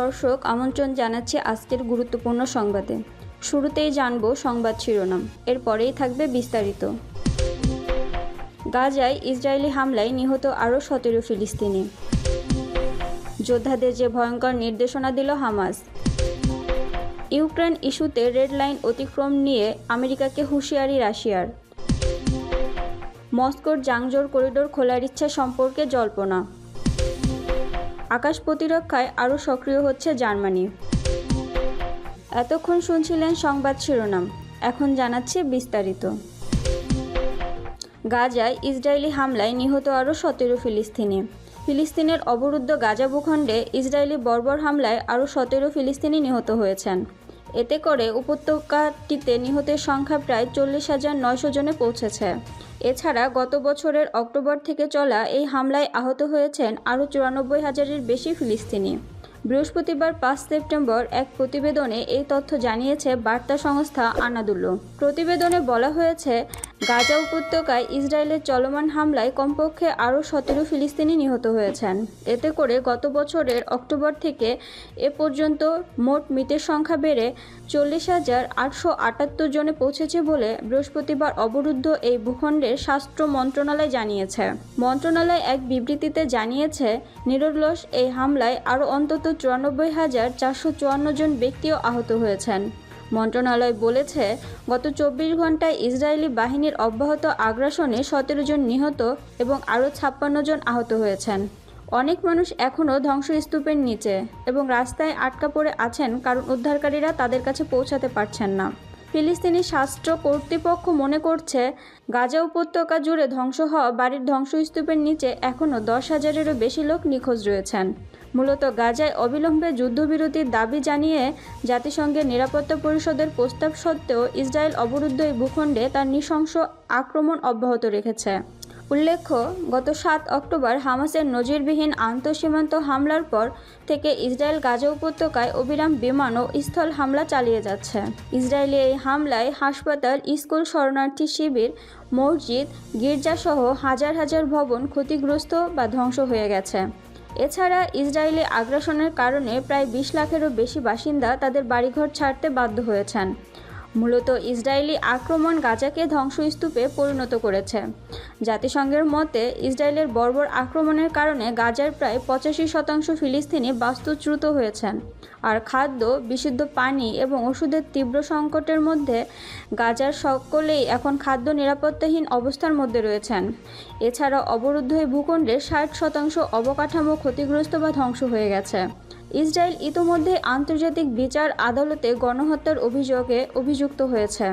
দর্শক আমন্ত্রণ জানাচ্ছি আজকের গুরুত্বপূর্ণ সংবাদে। শুরুতেই জানব সংবাদ শিরোনাম, এরপরেই থাকবে বিস্তারিত। গাজায় ইসরায়েলি হামলায় নিহত আরও সতেরো ফিলিস্তিনি। যোদ্ধাদের যে ভয়ঙ্কর নির্দেশনা দিল হামাস। ইউক্রেন ইস্যুতে রেড লাইন অতিক্রম নিয়ে আমেরিকাকে হুঁশিয়ারি রাশিয়ার। মস্কোর জাংজোর করিডোর খোলার ইচ্ছা সম্পর্কে জল্পনা। আকাশ প্রতিরক্ষায় আরও সক্রিয় হচ্ছে জার্মানি। এতক্ষণ শুনছিলেন সংবাদ শিরোনাম, এখন জানাচ্ছে বিস্তারিত। গাজায় ইসরায়েলি হামলায় নিহত আরও সতেরো ফিলিস্তিনি। ফিলিস্তিনের অবরুদ্ধ গাজা ভূখণ্ডে ইসরায়েলি বর্বর হামলায় আরও সতেরো ফিলিস্তিনি নিহত হয়েছেন। এতে করে উপত্যকাটিতে নিহতের সংখ্যা প্রায় চল্লিশ হাজার নয়শো জনে পৌঁছেছে। এছাড়া গত বছরের অক্টোবর থেকে চলা এই হামলায় আহত হয়েছেন আরও চুরানব্বই হাজারের বেশি ফিলিস্তিনি। বৃহস্পতিবার পাঁচ সেপ্টেম্বর এক প্রতিবেদনে এই তথ্য জানিয়েছে বার্তা সংস্থা আনাদুলো প্রতিবেদনে বলা হয়েছে, গাজা উপত্যকায় ইসরায়েলের চলমান হামলায় কমপক্ষে আরও সতেরো ফিলিস্তিনি নিহত হয়েছেন। এতে করে গত বছরের অক্টোবর থেকে এ পর্যন্ত মোট মৃতের সংখ্যা বেড়ে চল্লিশ হাজার আটশো আটাত্তর জনে পৌঁছেছে বলে বৃহস্পতিবার অবরুদ্ধ এই ভূখণ্ডের স্বাস্থ্য মন্ত্রণালয় জানিয়েছে। মন্ত্রণালয় এক বিবৃতিতে জানিয়েছে, নিরলস এই হামলায় আরও অন্তত চুরানব্বই হাজার চারশো চুয়ান্ন জন ব্যক্তিও আহত হয়েছেন। মন্ত্রণালয় বলেছে, গত চব্বিশ ঘন্টায় ইসরায়েলি বাহিনীর অব্যাহত আগ্রাসনে সতেরো জন নিহত এবং আরও ছাপ্পান্ন জন আহত হয়েছেন। অনেক মানুষ এখনও ধ্বংসস্তূপের নিচে এবং রাস্তায় আটকা পড়ে আছেন কারণ উদ্ধারকারীরা তাদের কাছে পৌঁছাতে পারছেন না। ফিলিস্তিনি শাস্ত্র কর্তৃপক্ষ মনে করছে, গাজা উপত্যকা জুড়ে ধ্বংস হওয়া বাড়ির ধ্বংসস্তূপের নিচে এখনও দশ হাজারেরও বেশি লোক নিখোঁজ রয়েছেন। মূলত গাজায় অবিলম্বে যুদ্ধবিরতির দাবি জানিয়ে জাতিসংঘের নিরাপত্তা পরিষদের প্রস্তাব সত্ত্বেও ইসরায়েল অবরুদ্ধ এই ভূখণ্ডে তার নৃশংস আক্রমণ অব্যাহত রেখেছে। উল্লেখ্য, গত সাত অক্টোবর হামাসের নজিরবিহীন আন্তঃসীমান্ত হামলার পর থেকে ইসরায়েল গাজা উপত্যকায় অবিরাম বিমান ও স্থল হামলা চালিয়ে যাচ্ছে। ইসরায়েলি এই হামলায় হাসপাতাল, স্কুল, শরণার্থী শিবির, মসজিদ, গির্জাসহ হাজার হাজার ভবন ক্ষতিগ্রস্ত বা ধ্বংস হয়ে গেছে। এছাড়া ইসরায়েলি আগ্রাসনের কারণে প্রায় বিশ লাখেরও বেশি বাসিন্দা তাদের বাড়িঘর ছাড়তে বাধ্য হয়েছেন। মূলত ইসরায়েলি আক্রমণ গাজাকে ধ্বংসস্তূপে পরিণত করেছে। জাতিসংঘের মতে, ইসরায়েলের বর্বর আক্রমণের কারণে গাজার প্রায় পঁচাশি শতাংশ ফিলিস্তিনি বাস্তুচ্যুত হয়েছেন। আর খাদ্য, বিশুদ্ধ পানি এবং ওষুধের তীব্র সংকটের মধ্যে গাজার সকলেই এখন খাদ্য নিরাপত্তাহীন অবস্থার মধ্যে রয়েছেন। এছাড়া অবরুদ্ধ ভূখণ্ডের ষাট শতাংশ অবকাঠামো ক্ষতিগ্রস্ত বা ধ্বংস হয়ে গেছে। ইসরায়েল ইতোমধ্যে আন্তর্জাতিক বিচার আদালতে গণহত্যার অভিযোগে অভিযুক্ত হয়েছে।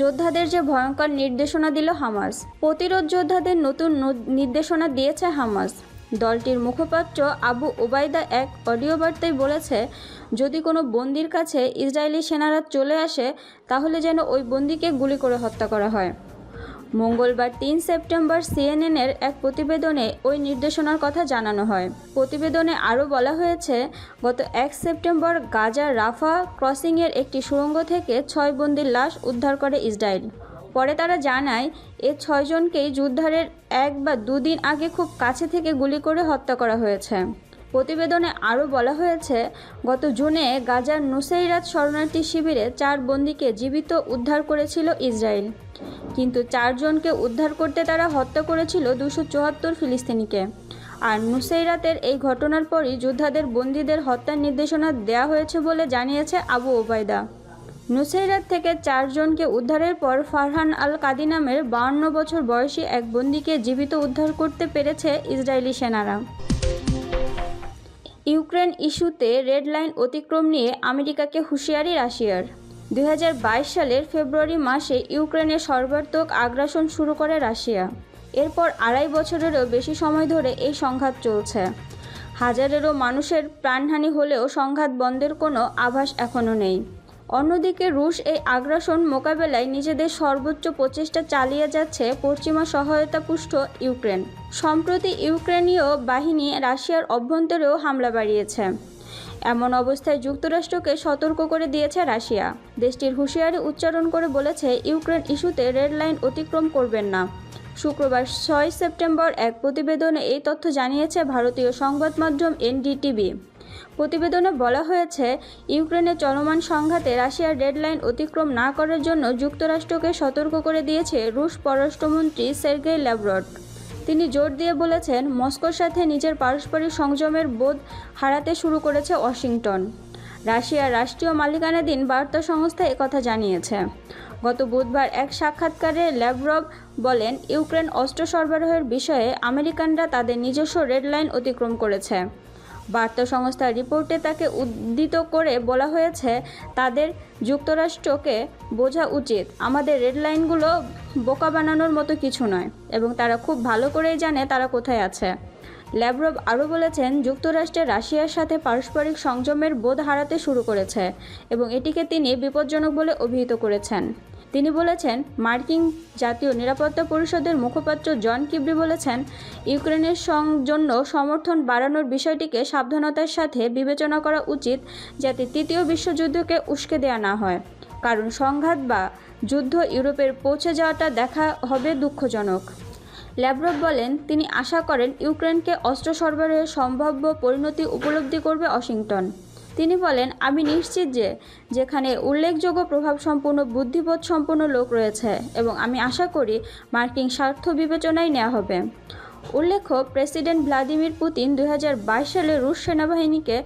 যোদ্ধাদের যে ভয়ঙ্কর নির্দেশনা দিল হামাস, প্রতিরোধ যোদ্ধাদের নতুন নির্দেশনা দিয়েছে হামাস। দলটির মুখপাত্র আবু ওবায়দা এক অডিও বার্তায় বলেছে, যদি কোনো বন্দির কাছে ইসরায়েলি সেনারা চলে আসে, তাহলে যেন ওই বন্দিকে গুলি করে হত্যা করা হয়। মঙ্গলবার তিন সেপ্টেম্বর সিএনএনের এক প্রতিবেদনে ওই নির্দেশনার কথা জানানো হয়। প্রতিবেদনে আরও বলা হয়েছে, গত এক সেপ্টেম্বর গাজার রাফা ক্রসিংয়ের একটি সুড়ঙ্গ থেকে ছয় বন্দির লাশ উদ্ধার করে ইসরায়েল। পরে তারা জানায়, এ ছয়জনকেই যুদ্ধারের এক বা দুদিন আগে খুব কাছে থেকে গুলি করে হত্যা করা হয়েছে। প্রতিবেদনে আরও বলা হয়েছে, গত জুনে গাজার নুসেইরাত শরণার্থী শিবিরে চার বন্দিকে জীবিত উদ্ধার করেছিল ইসরায়েল। কিন্তু চারজনকে উদ্ধার করতে তারা হত্যা করেছিল দুশো চুয়াত্তর ফিলিস্তিনিকে। আর নুসেইরাতের এই ঘটনার পরই যোদ্ধাদের বন্দীদের হত্যার নির্দেশনা দেওয়া হয়েছে বলে জানিয়েছে আবু ওবায়দা। নুসেইরাত থেকে চারজনকে উদ্ধারের পর ফারহান আল কাদি নামের বাউন্ন বছর বয়সী এক বন্দীকে জীবিত উদ্ধার করতে পেরেছে ইসরায়েলি সেনারা। ইউক্রেন ইস্যুতে রেড লাইন অতিক্রম নিয়ে আমেরিকাকে হুঁশিয়ারি রাশিয়ার। দুই হাজার বাইশ সালের ফেব্রুয়ারি মাসে ইউক্রেনে সর্বাত্মক আগ্রাসন শুরু করে রাশিয়া। এরপর আড়াই বছরেরও বেশি সময় ধরে এই সংঘাত চলছে। হাজারেরও মানুষের প্রাণহানি হলেও সংঘাত বন্ধের কোনো আভাস এখনও নেই। অন্যদিকে রুশ এই আগ্রাসন মোকাবেলায় নিজেদের সর্বোচ্চ প্রচেষ্টা চালিয়ে যাচ্ছে পশ্চিমা সহায়তা পুষ্ট ইউক্রেন। সম্প্রতি ইউক্রেনীয় বাহিনী রাশিয়ার অভ্যন্তরেও হামলা বাড়িয়েছে। এমন অবস্থায় যুক্তরাষ্ট্রকে সতর্ক করে দিয়েছে রাশিয়া। দেশটির হুঁশিয়ারি উচ্চারণ করে বলেছে, ইউক্রেন ইস্যুতে রেড লাইন অতিক্রম করবেন না। শুক্রবার ছয় সেপ্টেম্বর এক প্রতিবেদনে এই তথ্য জানিয়েছে ভারতীয় সংবাদ মাধ্যম এনডিটিভি। প্রতিবেদনে বলা হয়েছে, ইউক্রেনের চলমান সংঘাতে রাশিয়ার ডেডলাইন অতিক্রম না করার জন্য যুক্তরাষ্ট্রকে সতর্ক করে দিয়েছে রুশ পররাষ্ট্রমন্ত্রী সের্গেই ল্যাভরভ তিনি জোর দিয়ে বলেছেন, মস্কোর সাথে নিজের পারস্পরিক সংযমের বোধ হারাতে শুরু করেছে ওয়াশিংটন। রাশিয়ার রাষ্ট্রীয় মালিকানাধীন বার্তা সংস্থা একথা জানিয়েছে। গত বুধবার এক সাক্ষাৎকারে ল্যাভরভ বলেন, ইউক্রেন অস্ত্র সরবরাহের বিষয়ে আমেরিকানরা তাদের নিজস্ব রেডলাইন অতিক্রম করেছে। বার্তা সংস্থার রিপোর্টে তাকে উদ্ধৃত করে বলা হয়েছে, তাদের যুক্তরাষ্ট্রকে বোঝা উচিত। আমাদের রেডলাইনগুলো বোকা বানানোর মতো কিছু নয় এবং তারা খুব ভালো করেই জানে তারা কোথায় আছে। ল্যাভরভ আরও বলেছেন, যুক্তরাষ্ট্রে রাশিয়ার সাথে পারস্পরিক সংযমের বোধ হারাতে শুরু করেছে এবং এটিকে তিনি বিপজ্জনক বলে অভিহিত করেছেন। তিনি বলেছেন, মার্কিন জাতীয় নিরাপত্তা পরিষদের মুখপাত্র জন কিবরি বলেছেন, ইউক্রেনের জন্য সমর্থন বাড়ানোর বিষয়টিকে সাবধানতার সাথে বিবেচনা করা উচিত যাতে তৃতীয় বিশ্বযুদ্ধকে উস্কে দেওয়া না হয়। কারণ সংঘাত বা যুদ্ধ ইউরোপের পৌঁছে যাওয়াটা দেখা হবে দুঃখজনক। ল্যাভরভ বলেন, তিনি আশা করেন ইউক্রেনকে অস্ত্র সরবরাহের সম্ভাব্য পরিণতি উপলব্ধি করবে ওয়াশিংটন। তিনি বলেন, আমি নিশ্চিত যে যেখানে উল্লেখযোগ্য প্রভাবসম্পন্ন বুদ্ধিবোধ সম্পন্ন লোক রয়েছে এবং আমি আশা করি মার্কিন স্বার্থ বিবেচনায় নেওয়া হবে। উল্লেখ্য, প্রেসিডেন্ট ভ্লাদিমির পুতিন দু হাজার বাইশ সালে রুশ সেনাবাহিনীকে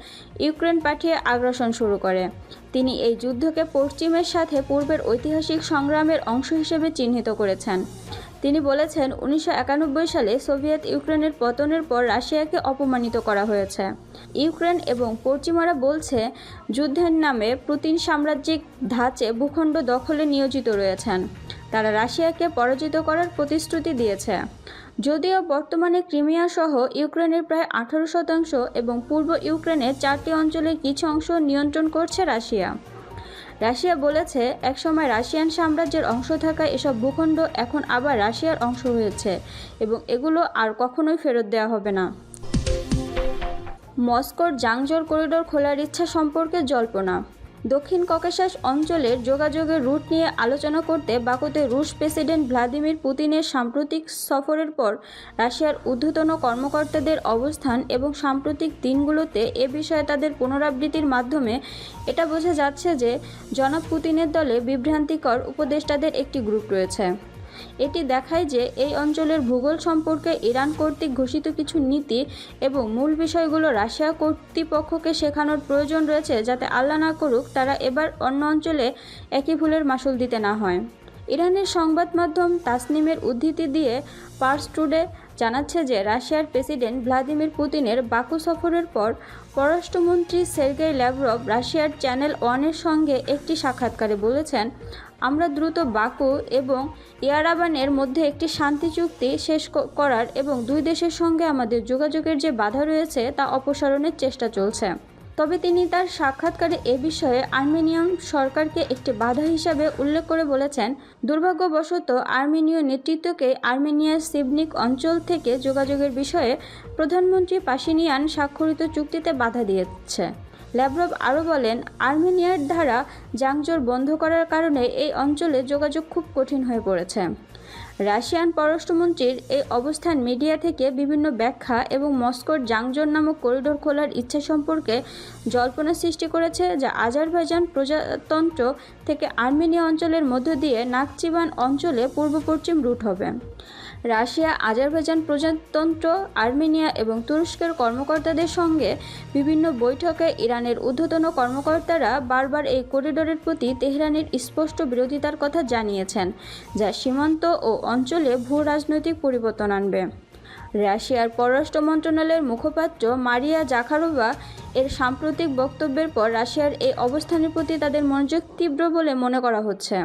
ইউক্রেন পাঠিয়ে আগ্রাসন শুরু করে। তিনি এই যুদ্ধকে পশ্চিমের সাথে পূর্বের ঐতিহাসিক সংগ্রামের অংশ হিসেবে চিহ্নিত করেছেন। তিনি বলেছেন, উনিশশো একানব্বই সালে সোভিয়েত ইউক্রেনের পতনের পর রাশিয়াকে অপমানিত করা হয়েছে। ইউক্রেন এবং পশ্চিমারা বলছে, যুদ্ধের নামে পুতিন সাম্রাজ্যিক ধাঁচে ভূখণ্ড দখলে নিয়োজিত রয়েছেন। তারা রাশিয়াকে পরাজিত করার প্রতিশ্রুতি দিয়েছে। যদিও বর্তমানে ক্রিমিয়া সহ ইউক্রেনের প্রায় আঠারো শতাংশ এবং পূর্ব ইউক্রেনের চারটি অঞ্চলের কিছু অংশ নিয়ন্ত্রণ করছে রাশিয়া। রাশিয়া বলেছে, একসময় রাশিয়ান সাম্রাজ্যের অংশ থাকা এসব ভূখণ্ড এখন আবার রাশিয়ার অংশ হয়েছে এবং এগুলো আর কখনোই ফেরত দেওয়া হবে না। মস্কোর জাংজোর করিডোর খোলার ইচ্ছা সম্পর্কে জল্পনা। দক্ষিণ ককেশাস অঞ্চলের যোগাযোগের রুট নিয়ে আলোচনা করতে বাকুতে রুশ প্রেসিডেন্ট ভ্লাদিমির পুতিনের সাম্প্রতিক সফরের পর রাশিয়ার ঊর্ধ্বতন কর্মকর্তাদের অবস্থান এবং সাম্প্রতিক দিনগুলোতে এ বিষয়ে তাদের পুনরাবৃত্তির মাধ্যমে এটা বোঝা যাচ্ছে যে জনাব পুতিনের দলে বিভ্রান্তিকর উপদেষ্টাদের একটি গ্রুপ রয়েছে। এটি দেখায় যে এই অঞ্চলের ভূগোল সম্পর্কে ইরান কর্তৃক ঘোষিত কিছু নীতি এবং মূল বিষয়গুলো রাশিয়া কর্তৃপক্ষকে শেখানোর প্রয়োজন রয়েছে যাতে আল্লাহ না করুক তারা এবার অন্য অঞ্চলে একই ভুলের মাসুল দিতে না হয়। ইরানের সংবাদ মাধ্যম তাসনিমের উদ্ধৃতি দিয়ে পার্স টুডে জানাচ্ছে যে রাশিয়ার প্রেসিডেন্ট ভ্লাদিমির পুতিনের বাকু সফরের পর পররাষ্ট্রমন্ত্রী সের্গেই ল্যাভরভ রাশিয়ার চ্যানেল ওয়ানের সঙ্গে একটি সাক্ষাৎকারে বলেছেন আমরা দ্রুত বাকু এবং ইয়ারাবানের মধ্যে একটি শান্তি চুক্তি শেষ করার এবং দুই দেশের সঙ্গে আমাদের যোগাযোগের যে বাধা রয়েছে তা অপসারণের চেষ্টা চলছে। তবে তিনি তার সাক্ষাৎকারে এ বিষয়ে আর্মেনিয়ান সরকারকে একটি বাধা হিসাবে উল্লেখ করে বলেছেন, দুর্ভাগ্যবশত আর্মেনীয় নেতৃত্বকে আর্মেনিয়ার সিবনিক অঞ্চল থেকে যোগাযোগের বিষয়ে প্রধানমন্ত্রী পাশিনিয়ান স্বাক্ষরিত চুক্তিতে বাধা দিয়েছে। ল্যাভরভ আরও বলেন, আর্মেনিয়ার দ্বারা যাংজোর বন্ধ করার কারণে এই অঞ্চলে যোগাযোগ খুব কঠিন হয়ে পড়েছে। রাশিয়ান পররাষ্ট্রমন্ত্রীর এই অবস্থান মিডিয়া থেকে বিভিন্ন ব্যাখ্যা এবং মস্কোর জাংজোর নামক করিডোর খোলার ইচ্ছা সম্পর্কে জল্পনা সৃষ্টি করেছে যা আজারবাইজান প্রজাতন্ত্র থেকে আর্মেনিয়া অঞ্চলের মধ্য দিয়ে নাকচিবান অঞ্চলে পূর্ব পশ্চিম রুট হবে। রাশিয়া, আজারবাইজান প্রজাতন্ত্র, আর্মেনিয়া এবং তুরস্কের কর্মকর্তাদের সঙ্গে বিভিন্ন বৈঠকে ইরানের ঊর্ধ্বতন কর্মকর্তারা বারবার এই করিডোরের প্রতি তেহরানের স্পষ্ট বিরোধিতার কথা জানিয়েছেন, যা সীমান্ত ও অঞ্চলে ভূ রাজনৈতিক পরিবর্তন আনবে। রাশিয়ার পররাষ্ট্র মন্ত্রণালয়ের মুখপাত্র মারিয়া জাখারোভা এর সাম্প্রতিক বক্তব্যের পর রাশিয়ার এই অবস্থানের প্রতি তাদের মনোযোগ তীব্র বলে মনে করা হচ্ছে।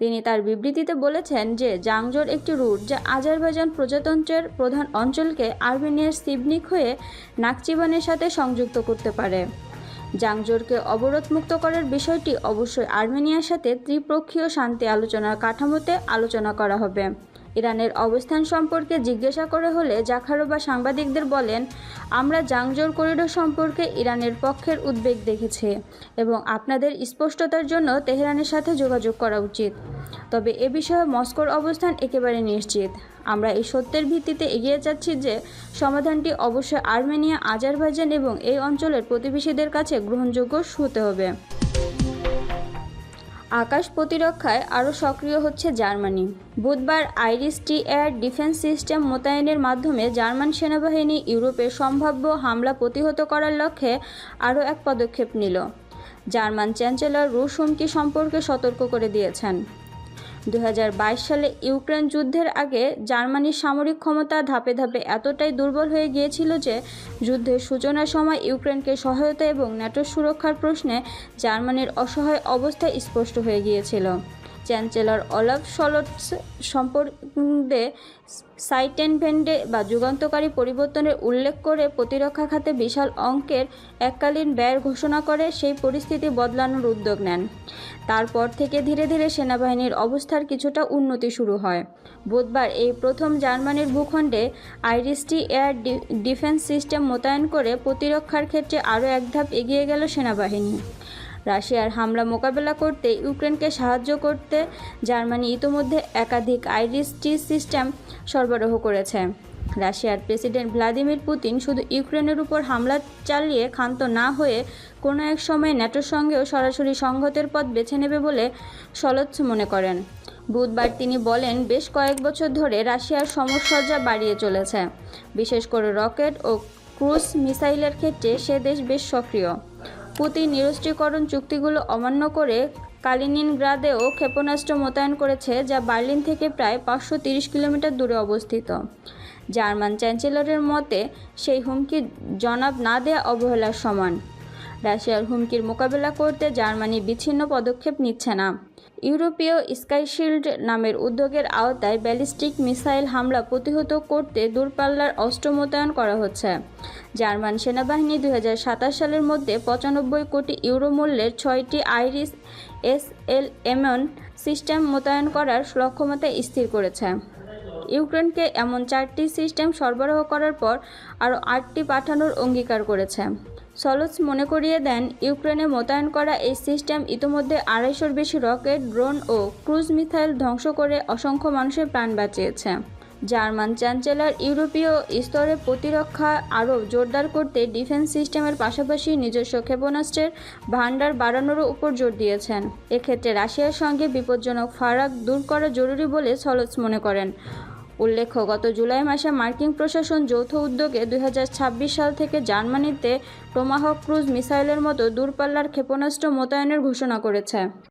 তিনি তার বিবৃতিতে বলেছেন যে, জাংজোর একটি রুট যা আজারবাইজান প্রজাতন্ত্রের প্রধান অঞ্চলকে আর্মেনিয়ার সিবনিক হয়ে নাকচিবানের সাথে সংযুক্ত করতে পারে। জাংজোরকে অবরোধমুক্ত করার বিষয়টি অবশ্যই আর্মেনিয়ার সাথে ত্রিপক্ষীয় শান্তি আলোচনার কাঠামোতে আলোচনা করা হবে। ইরানের অবস্থান সম্পর্কে জিজ্ঞাসা করে হলে জাখারোবা সাংবাদিকদের বলেন, আমরা জাংজোর করিডোর সম্পর্কে ইরানের পক্ষের উদ্বেগ দেখেছি এবং আপনাদের স্পষ্টতার জন্য তেহরানের সাথে যোগাযোগ করা উচিত। তবে এ বিষয়ে মস্কোর অবস্থান একেবারে নিশ্চিত। আমরা এই সত্যের ভিত্তিতে এগিয়ে যাচ্ছি যে সমাধানটি অবশ্যই আর্মেনিয়া, আজারবাইজান এবং এই অঞ্চলের প্রতিবেশীদের কাছে গ্রহণযোগ্য হতে হবে। আকাশ প্রতিরক্ষায় আরও সক্রিয় হচ্ছে জার্মানি। বুধবার IRIS T air defence system মোতায়েনের মাধ্যমে জার্মান সেনাবাহিনী ইউরোপের সম্ভাব্য হামলা প্রতিহত করার লক্ষ্যে আরও এক পদক্ষেপ নিল। জার্মান চ্যান্সেলর রুশ হুমকি সম্পর্কে সতর্ক করে দিয়েছেন। দু হাজার বাইশ সালে ইউক্রেন যুদ্ধের আগে জার্মানির সামরিক ক্ষমতা ধাপে ধাপে এতটাই দুর্বল হয়ে গিয়েছিল যে যুদ্ধের সূচনার সময় ইউক্রেনকে সহায়তা এবং ন্যাটোর সুরক্ষার প্রশ্নে জার্মানির অসহায় অবস্থা স্পষ্ট হয়ে গিয়েছিল। চ্যান্সেলর অলাফ শলটস সম্পর্কে সাইটেনভেন্ডে বা যুগান্তকারী পরিবর্তনের উল্লেখ করে প্রতিরক্ষা খাতে বিশাল অঙ্কের এককালীন ব্যয়ের ঘোষণা করে সেই পরিস্থিতি বদলানোর উদ্যোগ নেন। তারপর থেকে ধীরে ধীরে সেনাবাহিনীর অবস্থার কিছুটা উন্নতি শুরু হয়। বুধবার এই প্রথম জার্মানির ভূখণ্ডে আইরিসটি এয়ার ডিফেন্স সিস্টেম মোতায়েন করে প্রতিরক্ষার ক্ষেত্রে আরও এক ধাপ এগিয়ে গেল সেনাবাহিনী। রাশিয়ার হামলা মোকাবেলা করতে ইউক্রেনকে সাহায্য করতে জার্মানি ইতোমধ্যে একাধিক আইরিসটি সিস্টেম সরবরাহ করেছে। রাশিয়ার প্রেসিডেন্ট ভ্লাদিমির পুতিন শুধু ইউক্রেনের উপর হামলা চালিয়ে ক্ষান্ত না হয়ে কোনো এক সময় ন্যাটোর সঙ্গেও সরাসরি সংঘাতের পথ বেছে নেবে বলে সলৎস মনে করেন। বুধবার তিনি বলেন, বেশ কয়েক বছর ধরে রাশিয়ার সমরসজ্জা বাড়িয়ে চলেছে। বিশেষ করে রকেট ও ক্রুজ মিসাইলের ক্ষেত্রে সে দেশ বেশ সক্রিয়। পুতিন নিরস্ত্রীকরণ চুক্তিগুলো অমান্য করে কালিনিনগ্রাদেও ক্ষেপণাস্ত্র মোতায়েন করেছে, যা বার্লিন থেকে প্রায় পাঁচশো কিলোমিটার দূরে অবস্থিত। জার্মান চ্যান্সেলরের মতে, সেই হুমকি জনাব না দেয়া অবহেলার সমান। রাশিয়ার হুমকির মোকাবেলা করতে জার্মানি বিচ্ছিন্ন পদক্ষেপ নিচ্ছে না। ইউরোপীয় স্কাইশিল্ড নামের উদ্যোগের আওতায় ব্যালিস্টিক মিসাইল হামলা প্রতিহত করতে দূরপাল্লার অস্ত্র মোতায়েন করা হচ্ছে। জার্মান সেনাবাহিনী দু হাজার সাতাশ সালের মধ্যে পঁচানব্বই কোটি ইউরো মূল্যের ছয়টি আইরিস এস এল এমন সিস্টেম মোতায়েন করার লক্ষ্যমাত্রা স্থির করেছে। ইউক্রেনকে এমন চারটি সিস্টেম সরবরাহ করার পর আরও আটটি পাঠানোর অঙ্গীকার করেছে। সলোস মনে করিয়ে দেন, ইউক্রেনে মোতায়েন করা এই সিস্টেম ইতোমধ্যে আড়াইশোর বেশি রকেট, ড্রোন ও ক্রুজ মিসাইল ধ্বংস করে অসংখ্য মানুষের প্রাণ বাঁচিয়েছে। জার্মান চ্যান্সেলর ইউরোপীয় স্তরে প্রতিরক্ষা আরও জোরদার করতে ডিফেন্স সিস্টেমের পাশাপাশি নিজস্ব ক্ষেপণাস্ত্রের ভাণ্ডার বাড়ানোরও উপর জোর দিয়েছেন। এক্ষেত্রে রাশিয়ার সঙ্গে বিপজ্জনক ফারাক দূর করা জরুরি বলে সলস মনে করেন। উল্লেখ্য, গত জুলাই মাসে মার্কিন প্রশাসন যৌথ উদ্যোগে দুই হাজার ছাব্বিশ সাল থেকে জার্মানিতে টোমাহক ক্রুজ মিসাইলের মতো দূরপাল্লার ক্ষেপণাস্ত্র মোতায়েনের ঘোষণা করেছে।